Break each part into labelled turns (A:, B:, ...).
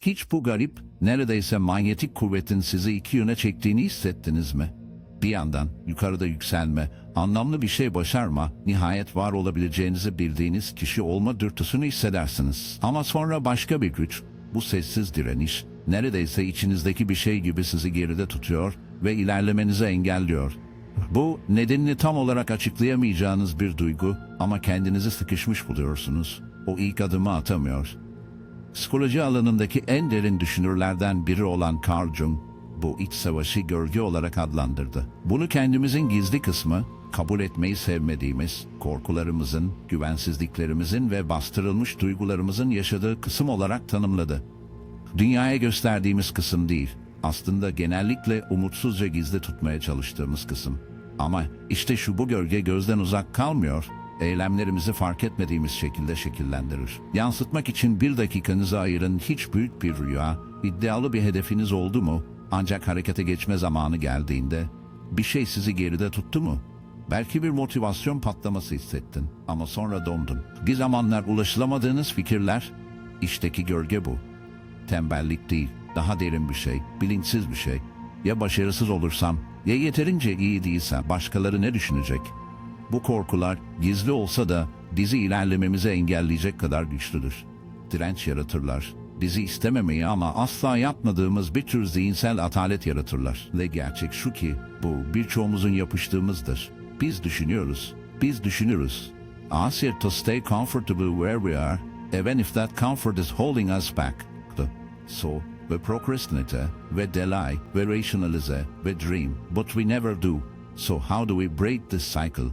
A: Hiç bu garip, neredeyse manyetik kuvvetin sizi iki yöne çektiğini hissettiniz mi? Bir yandan yukarıda yükselme, anlamlı bir şey başarma, nihayet var olabileceğinizi bildiğiniz kişi olma dürtüsünü hissedersiniz. Ama sonra başka bir güç, bu sessiz direniş, neredeyse içinizdeki bir şey gibi sizi geride tutuyor ve ilerlemenizi engelliyor. Bu nedenini tam olarak açıklayamayacağınız bir duygu ama kendinizi sıkışmış buluyorsunuz. O ilk adımı atamıyor. Psikoloji alanındaki en derin düşünürlerden biri olan Carl Jung, bu iç savaşı gölge olarak adlandırdı. Bunu kendimizin gizli kısmı, kabul etmeyi sevmediğimiz, korkularımızın, güvensizliklerimizin ve bastırılmış duygularımızın yaşadığı kısım olarak tanımladı. Dünyaya gösterdiğimiz kısım değil, aslında genellikle umutsuzca gizli tutmaya çalıştığımız kısım. Ama işte şu bu gölge gözden uzak kalmıyor, eylemlerimizi fark etmediğimiz şekilde şekillendirir. Yansıtmak için bir dakikanızı ayırın hiç büyük bir rüya, iddialı bir hedefiniz oldu mu? Ancak harekete geçme zamanı geldiğinde bir şey sizi geride tuttu mu? Belki bir motivasyon patlaması hissettin ama sonra dondun. Bir zamanlar ulaşılamadığınız fikirler, işteki gölge bu. Tembellik değil, daha derin bir şey, bilinçsiz bir şey. Ya başarısız olursam, ya yeterince iyi değilsem başkaları ne düşünecek? Bu korkular gizli olsa da bizi ilerlememizi engelleyecek kadar güçlüdür. Direnç yaratırlar. Bizi istememeyi ama asla yapmadığımız bir tür zihinsel atalet yaratırlar. Ve gerçek şu ki bu birçoğumuzun yapıştığımızdır. Biz düşünüyoruz. Biz düşünürüz. Ask to stay comfortable where we are, even if that comfort is holding us back. So, we procrastinate, we delay, we rationalize, we dream, but we never do. So how do we break this cycle?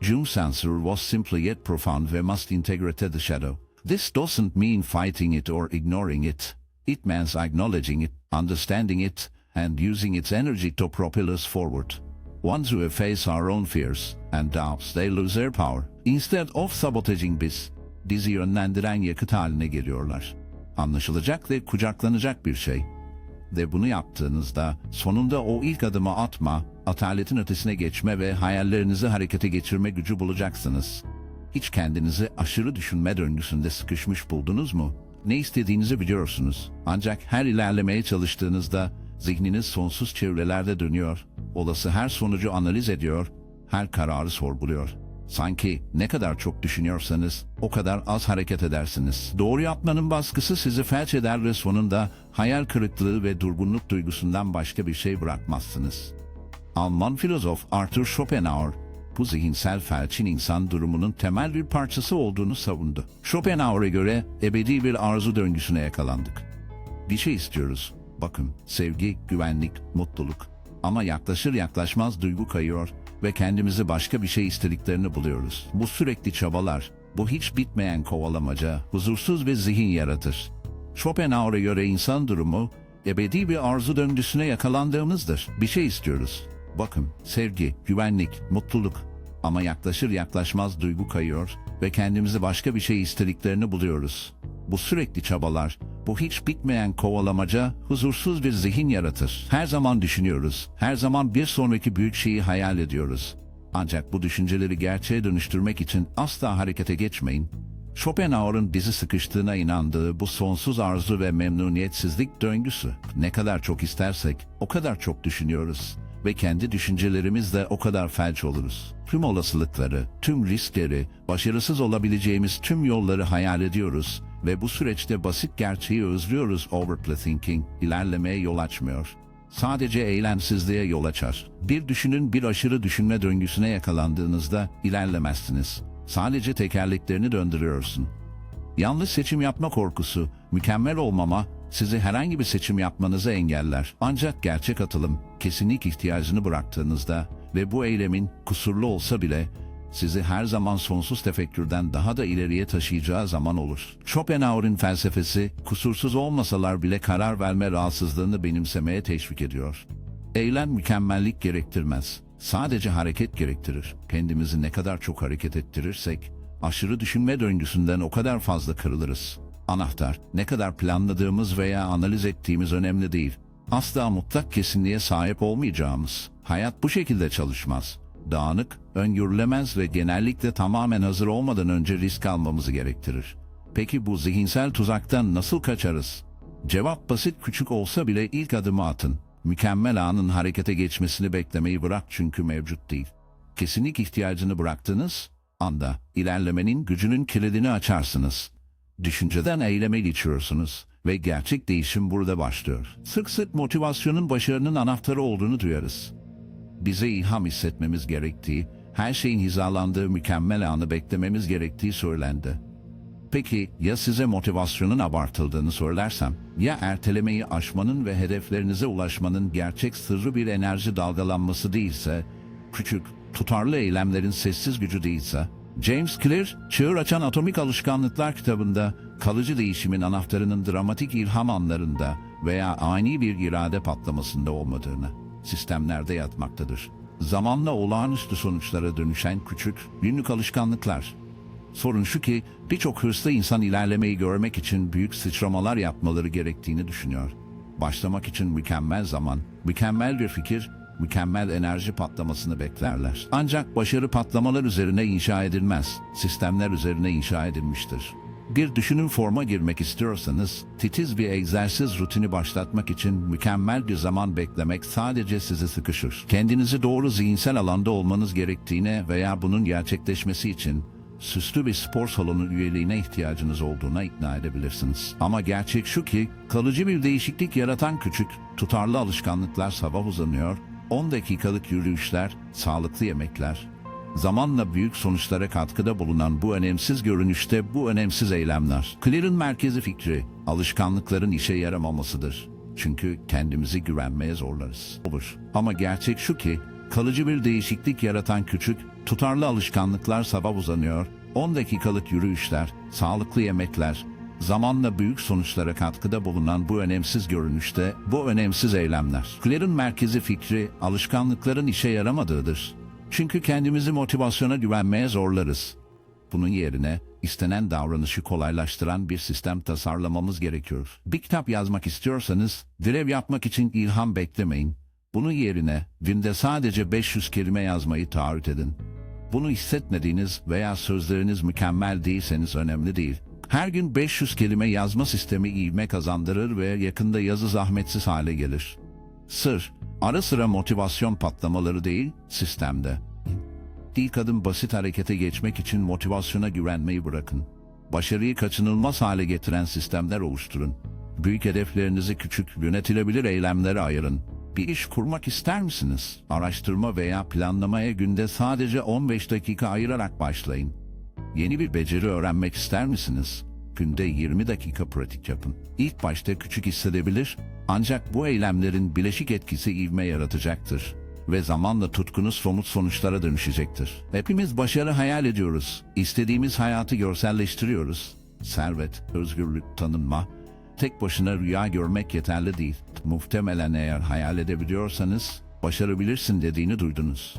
A: Jung's answer was simply yet profound we must integrate the shadow. This doesn't mean fighting it or ignoring it. It means acknowledging it, understanding it, and using its energy to propel us forward. Once we face our own fears and doubts, they lose their power. Instead of sabotaging biz, bizi yönlendiren yakıt haline geliyorlar. Anlaşılacak ve kucaklanacak bir şey. Ve bunu yaptığınızda sonunda o ilk adımı atma, ataletin ötesine geçme ve hayallerinizi harekete geçirme gücü bulacaksınız. Hiç kendinizi aşırı düşünme döngüsünde sıkışmış buldunuz mu? Ne istediğinizi biliyorsunuz. Ancak her ilerlemeye çalıştığınızda zihniniz sonsuz çevrelerde dönüyor. Olası her sonucu analiz ediyor, her kararı sorguluyor. Sanki ne kadar çok düşünüyorsanız o kadar az hareket edersiniz. Doğru yapmanın baskısı sizi felç eder ve sonunda hayal kırıklığı ve durgunluk duygusundan başka bir şey bırakmazsınız. Alman filozof Arthur Schopenhauer bu zihinsel felçin insan durumunun temel bir parçası olduğunu savundu. Schopenhauer'a göre ebedi bir arzu döngüsüne yakalandık. Bir şey istiyoruz. Bakın, sevgi, güvenlik, mutluluk. Ama yaklaşır yaklaşmaz duygu kayıyor ve kendimizi başka bir şey istediklerini buluyoruz. Bu sürekli çabalar, bu hiç bitmeyen kovalamaca, huzursuz bir zihin yaratır. Schopenhauer'a göre insan durumu, ebedi bir arzu döngüsüne yakalandığımızdır. Bir şey istiyoruz. Bakın, sevgi, güvenlik, mutluluk. Ama yaklaşır yaklaşmaz duygu kayıyor ve kendimizi başka bir şey istediklerini buluyoruz. Bu sürekli çabalar, bu hiç bitmeyen kovalamaca huzursuz bir zihin yaratır. Her zaman düşünüyoruz, her zaman bir sonraki büyük şeyi hayal ediyoruz. Ancak bu düşünceleri gerçeğe dönüştürmek için asla harekete geçmeyin. Schopenhauer'ın bizi sıkıştığına inandığı bu sonsuz arzu ve memnuniyetsizlik döngüsü. Ne kadar çok istersek o kadar çok düşünüyoruz ve kendi düşüncelerimizle o kadar felç oluruz. Tüm olasılıkları, tüm riskleri, başarısız olabileceğimiz tüm yolları hayal ediyoruz ve bu süreçte basit gerçeği özlüyoruz overthinking, ilerlemeye yol açmıyor. Sadece eylemsizliğe yol açar. Bir düşünün bir aşırı düşünme döngüsüne yakalandığınızda ilerlemezsiniz. Sadece tekerleklerini döndürüyorsun. Yanlış seçim yapma korkusu, mükemmel olmama sizi herhangi bir seçim yapmanızı engeller. Ancak gerçek atılım, kesinlik ihtiyacını bıraktığınızda ve bu eylemin kusurlu olsa bile sizi her zaman sonsuz tefekkürden daha da ileriye taşıyacağı zaman olur. Schopenhauer'in felsefesi, kusursuz olmasalar bile karar verme rahatsızlığını benimsemeye teşvik ediyor. Eylem mükemmellik gerektirmez. Sadece hareket gerektirir. Kendimizi ne kadar çok hareket ettirirsek, aşırı düşünme döngüsünden o kadar fazla kırılırız. Anahtar, ne kadar planladığımız veya analiz ettiğimiz önemli değil. Asla mutlak kesinliğe sahip olmayacağımız. Hayat bu şekilde çalışmaz. Dağınık, öngörülemez ve genellikle tamamen hazır olmadan önce risk almamızı gerektirir. Peki bu zihinsel tuzaktan nasıl kaçarız? Cevap basit küçük olsa bile ilk adımı atın. Mükemmel anın harekete geçmesini beklemeyi bırak çünkü mevcut değil. Kesinlik ihtiyacını bıraktığınız anda ilerlemenin gücünün kilidini açarsınız. Düşünceden eyleme geçiyorsunuz ve gerçek değişim burada başlıyor. Sık sık motivasyonun başarının anahtarı olduğunu duyarız. Bize ilham hissetmemiz gerektiği, her şeyin hizalandığı mükemmel anı beklememiz gerektiği söylendi. Peki ya size motivasyonun abartıldığını söylersem? Ya ertelemeyi aşmanın ve hedeflerinize ulaşmanın gerçek sırrı bir enerji dalgalanması değilse, küçük, tutarlı eylemlerin sessiz gücü değilse? James Clear, Çığır Açan Atomik Alışkanlıklar kitabında kalıcı değişimin anahtarının dramatik ilham anlarında veya ani bir irade patlamasında olmadığını, sistemlerde yatmaktadır. Zamanla olağanüstü sonuçlara dönüşen küçük, günlük alışkanlıklar, Sorun şu ki birçok hırslı insan ilerlemeyi görmek için büyük sıçramalar yapmaları gerektiğini düşünüyor. Başlamak için mükemmel zaman, mükemmel bir fikir, mükemmel enerji patlamasını beklerler. Ancak başarı patlamalar üzerine inşa edilmez, sistemler üzerine inşa edilmiştir. Bir düşünün forma girmek istiyorsanız, titiz bir egzersiz rutini başlatmak için mükemmel bir zaman beklemek sadece sizi sıkışır. Kendinizi doğru zihinsel alanda olmanız gerektiğine veya bunun gerçekleşmesi için süslü bir spor salonu üyeliğine ihtiyacınız olduğuna ikna edebilirsiniz. Ama gerçek şu ki kalıcı bir değişiklik yaratan küçük, tutarlı alışkanlıklar sabah uzanıyor, 10 dakikalık yürüyüşler, sağlıklı yemekler, zamanla büyük sonuçlara katkıda bulunan bu önemsiz görünüşte bu önemsiz eylemler. Clear'ın merkezi fikri, alışkanlıkların işe yaramamasıdır. Çünkü kendimizi güvenmeye zorlarız. Olur. Ama gerçek şu ki, kalıcı bir değişiklik yaratan küçük, tutarlı alışkanlıklar sabah uzanıyor, 10 dakikalık yürüyüşler, sağlıklı yemekler, zamanla büyük sonuçlara katkıda bulunan bu önemsiz görünüşte, bu önemsiz eylemler. Claire'ın merkezi fikri, alışkanlıkların işe yaramadığıdır. Çünkü kendimizi motivasyona güvenmeye zorlarız. Bunun yerine istenen davranışı kolaylaştıran bir sistem tasarlamamız gerekiyor. Bir kitap yazmak istiyorsanız, grev yapmak için ilham beklemeyin. Bunun yerine günde sadece 500 kelime yazmayı taahhüt edin. Bunu hissetmediğiniz veya sözleriniz mükemmel değilseniz önemli değil. Her gün 500 kelime yazma sistemi ivme kazandırır ve yakında yazı zahmetsiz hale gelir. Sır, ara sıra motivasyon patlamaları değil, sistemde. İlk adım basit harekete geçmek için motivasyona güvenmeyi bırakın. Başarıyı kaçınılmaz hale getiren sistemler oluşturun. Büyük hedeflerinizi küçük, yönetilebilir eylemlere ayırın. Bir iş kurmak ister misiniz? Araştırma veya planlamaya günde sadece 15 dakika ayırarak başlayın. Yeni bir beceri öğrenmek ister misiniz? Günde 20 dakika pratik yapın. İlk başta küçük hissedebilir ancak bu eylemlerin bileşik etkisi ivme yaratacaktır ve zamanla tutkunuz somut sonuçlara dönüşecektir. Hepimiz başarı hayal ediyoruz. İstediğimiz hayatı görselleştiriyoruz. Servet, özgürlük, tanınma, tek başına rüya görmek yeterli değil. Muhtemelen eğer hayal edebiliyorsanız başarabilirsin dediğini duydunuz.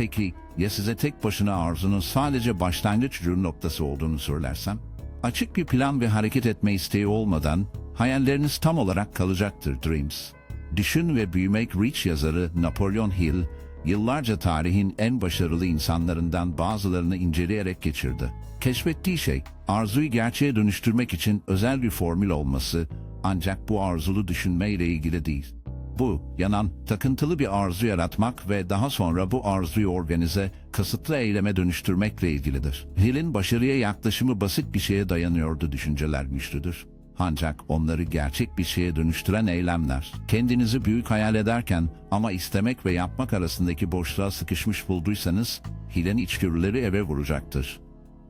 A: Peki ya size tek başına arzunun sadece başlangıç ürün noktası olduğunu söylersem? Açık bir plan ve hareket etme isteği olmadan hayalleriniz tam olarak kalacaktır Dreams. Düşün ve Büyümek Rich yazarı Napolyon Hill, yıllarca tarihin en başarılı insanlarından bazılarını inceleyerek geçirdi. Keşfettiği şey, arzuyu gerçeğe dönüştürmek için özel bir formül olması, ancak bu arzulu düşünmeyle ilgili değil. Bu, yanan, takıntılı bir arzu yaratmak ve daha sonra bu arzuyu organize, kasıtlı eyleme dönüştürmekle ilgilidir. Hill'in başarıya yaklaşımı basit bir şeye dayanıyordu düşünceler güçlüdür. Ancak onları gerçek bir şeye dönüştüren eylemler. Kendinizi büyük hayal ederken ama istemek ve yapmak arasındaki boşluğa sıkışmış bulduysanız, Hill'in içgörüleri eve vuracaktır.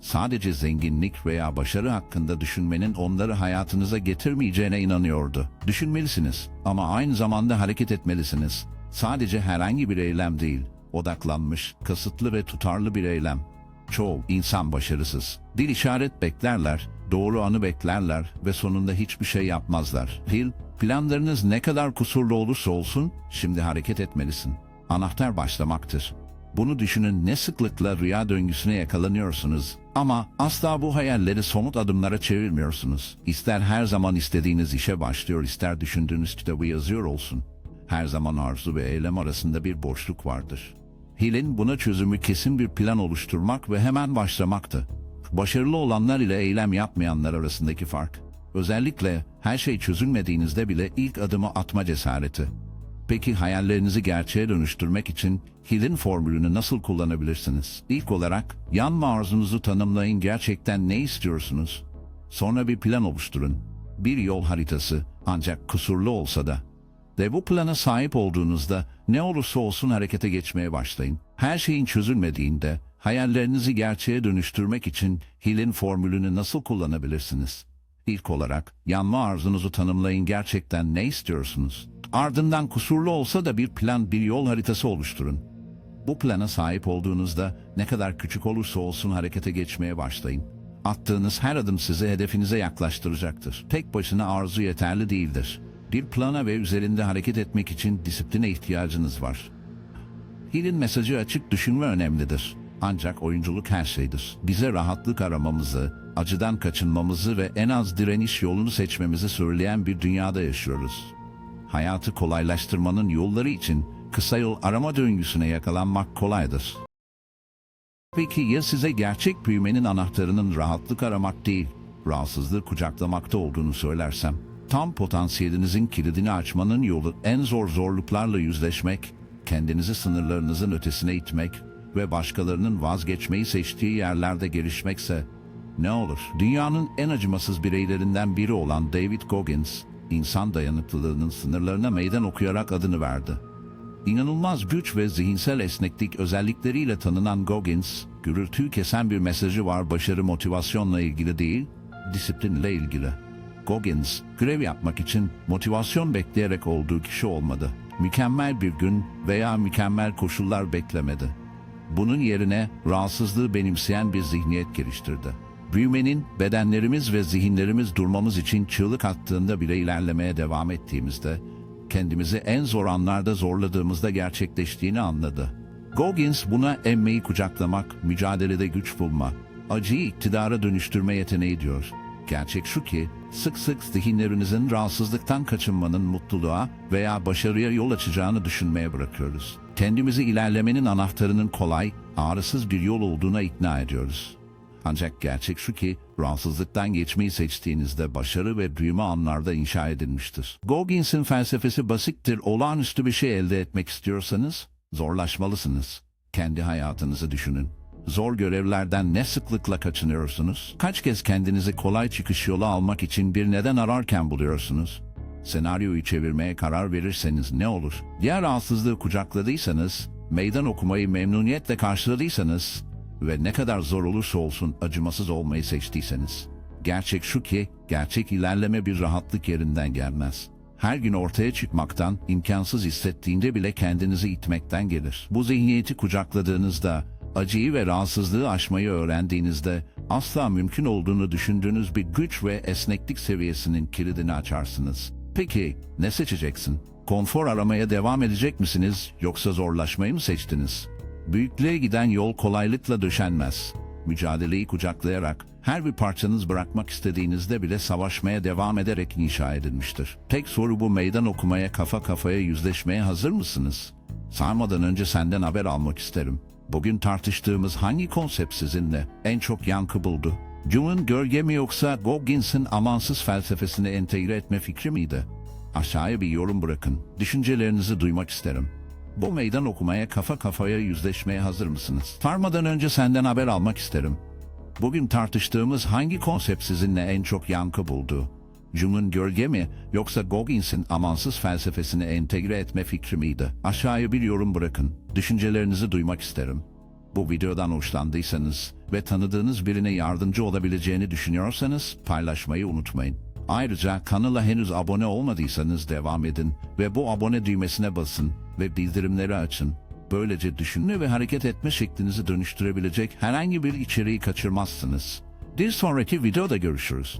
A: Sadece zenginlik veya başarı hakkında düşünmenin onları hayatınıza getirmeyeceğine inanıyordu. Düşünmelisiniz ama aynı zamanda hareket etmelisiniz. Sadece herhangi bir eylem değil, odaklanmış, kasıtlı ve tutarlı bir eylem. Çoğu insan başarısız. Dil işaret beklerler, doğru anı beklerler ve sonunda hiçbir şey yapmazlar. Hill, planlarınız ne kadar kusurlu olursa olsun, şimdi hareket etmelisin. Anahtar başlamaktır. Bunu düşünün ne sıklıkla rüya döngüsüne yakalanıyorsunuz ama asla bu hayalleri somut adımlara çevirmiyorsunuz. İster her zaman istediğiniz işe başlıyor, ister düşündüğünüz kitabı yazıyor olsun. Her zaman arzu ve eylem arasında bir boşluk vardır. Hill'in buna çözümü kesin bir plan oluşturmak ve hemen başlamaktı. Başarılı olanlar ile eylem yapmayanlar arasındaki fark. Özellikle her şey çözülmediğinizde bile ilk adımı atma cesareti. Peki hayallerinizi gerçeğe dönüştürmek için Hill'in formülünü nasıl kullanabilirsiniz? İlk olarak yanma arzunuzu tanımlayın gerçekten ne istiyorsunuz? Sonra bir plan oluşturun. Bir yol haritası ancak kusurlu olsa da. Ve bu plana sahip olduğunuzda ne olursa olsun harekete geçmeye başlayın. Her şeyin çözülmediğinde hayallerinizi gerçeğe dönüştürmek için Hill'in formülünü nasıl kullanabilirsiniz? İlk olarak yanma arzunuzu tanımlayın gerçekten ne istiyorsunuz? Ardından kusurlu olsa da bir plan, bir yol haritası oluşturun. Bu plana sahip olduğunuzda ne kadar küçük olursa olsun harekete geçmeye başlayın. Attığınız her adım sizi hedefinize yaklaştıracaktır. Tek başına arzu yeterli değildir. Bir plana ve üzerinde hareket etmek için disipline ihtiyacınız var. Hill'in mesajı açık düşünme önemlidir. Ancak oyunculuk her şeydir. Bize rahatlık aramamızı, acıdan kaçınmamızı ve en az direniş yolunu seçmemizi söyleyen bir dünyada yaşıyoruz. Hayatı kolaylaştırmanın yolları için kısa yol arama döngüsüne yakalanmak kolaydır. Peki ya size gerçek büyümenin anahtarının rahatlık aramak değil, rahatsızlığı kucaklamakta olduğunu söylersem? Tam potansiyelinizin kilidini açmanın yolu en zor zorluklarla yüzleşmek, kendinizi sınırlarınızın ötesine itmek ve başkalarının vazgeçmeyi seçtiği yerlerde gelişmekse ne olur? Dünyanın en acımasız bireylerinden biri olan David Goggins, insan dayanıklılığının sınırlarına meydan okuyarak adını verdi. İnanılmaz güç ve zihinsel esneklik özellikleriyle tanınan Goggins, gürültüyü kesen bir mesajı var başarı motivasyonla ilgili değil, disiplinle ilgili. Goggins, grev yapmak için motivasyon bekleyerek olduğu kişi olmadı. Mükemmel bir gün veya mükemmel koşullar beklemedi. Bunun yerine rahatsızlığı benimseyen bir zihniyet geliştirdi. Büyümenin bedenlerimiz ve zihinlerimiz durmamız için çığlık attığında bile ilerlemeye devam ettiğimizde, kendimizi en zor anlarda zorladığımızda gerçekleştiğini anladı. Goggins buna emmeyi kucaklamak, mücadelede güç bulma, acıyı iktidara dönüştürme yeteneği diyor. Gerçek şu ki, sık sık zihinlerinizin rahatsızlıktan kaçınmanın mutluluğa veya başarıya yol açacağını düşünmeye bırakıyoruz. Kendimizi ilerlemenin anahtarının kolay, ağrısız bir yol olduğuna ikna ediyoruz. Ancak gerçek şu ki rahatsızlıktan geçmeyi seçtiğinizde başarı ve büyüme anlarda inşa edilmiştir. Goggins'in felsefesi basittir. Olağanüstü bir şey elde etmek istiyorsanız zorlaşmalısınız. Kendi hayatınızı düşünün. Zor görevlerden ne sıklıkla kaçınıyorsunuz? Kaç kez kendinizi kolay çıkış yolu almak için bir neden ararken buluyorsunuz? Senaryoyu çevirmeye karar verirseniz ne olur? Diğer rahatsızlığı kucakladıysanız, meydan okumayı memnuniyetle karşıladıysanız ve ne kadar zor olursa olsun acımasız olmayı seçtiyseniz. Gerçek şu ki, gerçek ilerleme bir rahatlık yerinden gelmez. Her gün ortaya çıkmaktan, imkansız hissettiğinde bile kendinizi itmekten gelir. Bu zihniyeti kucakladığınızda, acıyı ve rahatsızlığı aşmayı öğrendiğinizde, asla mümkün olduğunu düşündüğünüz bir güç ve esneklik seviyesinin kilidini açarsınız. Peki, ne seçeceksin? Konfor aramaya devam edecek misiniz, yoksa zorlaşmayı mı seçtiniz? Büyüklüğe giden yol kolaylıkla döşenmez. Mücadeleyi kucaklayarak, her bir parçanız bırakmak istediğinizde bile savaşmaya devam ederek inşa edilmiştir. Tek soru bu meydan okumaya kafa kafaya yüzleşmeye hazır mısınız? Sarmadan önce senden haber almak isterim. Bugün tartıştığımız hangi konsept sizinle en çok yankı buldu? Jung'un gölge mi yoksa Goggins'in amansız felsefesini entegre etme fikri miydi? Aşağıya bir yorum bırakın. Düşüncelerinizi duymak isterim. Bu meydan okumaya kafa kafaya yüzleşmeye hazır mısınız? Sarmadan önce senden haber almak isterim. Bugün tartıştığımız hangi konsept sizinle en çok yankı buldu? Jung'un gölge mi yoksa Goggins'in amansız felsefesini entegre etme fikri miydi? Aşağıya bir yorum bırakın. Düşüncelerinizi duymak isterim. Bu videodan hoşlandıysanız ve tanıdığınız birine yardımcı olabileceğini düşünüyorsanız paylaşmayı unutmayın. Ayrıca kanala henüz abone olmadıysanız devam edin ve bu abone düğmesine basın ve bildirimleri açın. Böylece düşünme ve hareket etme şeklinizi dönüştürebilecek herhangi bir içeriği kaçırmazsınız. Bir sonraki videoda görüşürüz.